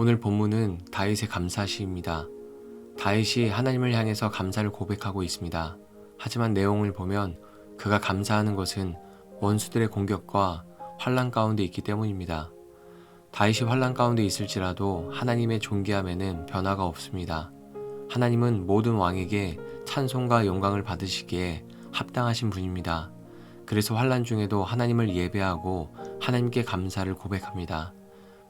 오늘 본문은 다윗의 감사 시입니다. 다윗이 하나님을 향해서 감사를 고백하고 있습니다. 하지만 내용을 보면 그가 감사하는 것은 원수들의 공격과 환란 가운데 있기 때문입니다. 다윗이 환란 가운데 있을지라도 하나님의 존귀함에는 변화가 없습니다. 하나님은 모든 왕에게 찬송과 영광을 받으시기에 합당하신 분입니다. 그래서 환란 중에도 하나님을 예배하고 하나님께 감사를 고백합니다.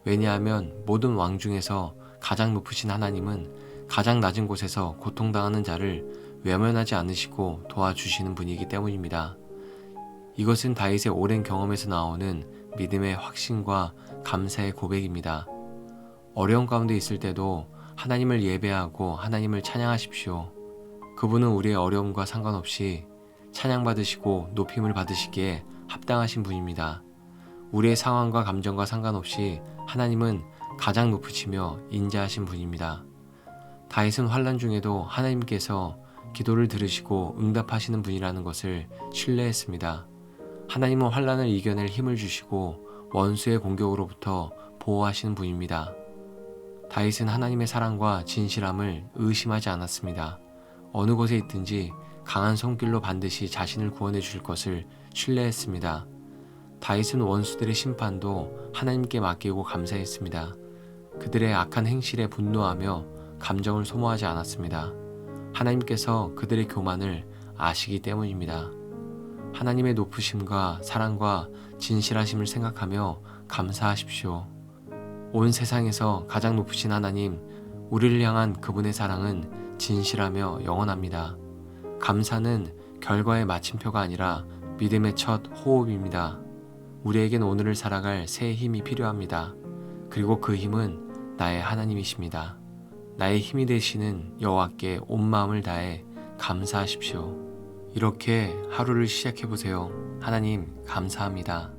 왜냐하면 모든 왕 중에서 가장 높으신 하나님은 가장 낮은 곳에서 고통당하는 자를 외면하지 않으시고 도와주시는 분이기 때문입니다. 이것은 다윗의 오랜 경험에서 나오는 믿음의 확신과 감사의 고백입니다. 어려운 가운데 있을 때도 하나님을 예배하고 하나님을 찬양하십시오. 그분은 우리의 어려움과 상관없이 찬양받으시고 높임을 받으시기에 합당하신 분입니다. 우리의 상황과 감정과 상관없이 하나님은 가장 높으시며 인자하신 분입니다. 다윗은 환란 중에도 하나님께서 기도를 들으시고 응답하시는 분이라는 것을 신뢰했습니다. 하나님은 환란을 이겨낼 힘을 주시고 원수의 공격으로부터 보호하시는 분입니다. 다윗은 하나님의 사랑과 진실함을 의심하지 않았습니다. 어느 곳에 있든지 강한 손길로 반드시 자신을 구원해 주실 것을 신뢰했습니다. 다윗은 원수들의 심판도 하나님께 맡기고 감사했습니다. 그들의 악한 행실에 분노하며 감정을 소모하지 않았습니다. 하나님께서 그들의 교만을 아시기 때문입니다. 하나님의 높으심과 사랑과 진실하심을 생각하며 감사하십시오. 온 세상에서 가장 높으신 하나님, 우리를 향한 그분의 사랑은 진실하며 영원합니다. 감사는 결과의 마침표가 아니라 믿음의 첫 호흡입니다. 우리에겐 오늘을 살아갈 새 힘이 필요합니다. 그리고 그 힘은 나의 하나님이십니다. 나의 힘이 되시는 여호와께 온 마음을 다해 감사하십시오. 이렇게 하루를 시작해 보세요. 하나님 감사합니다.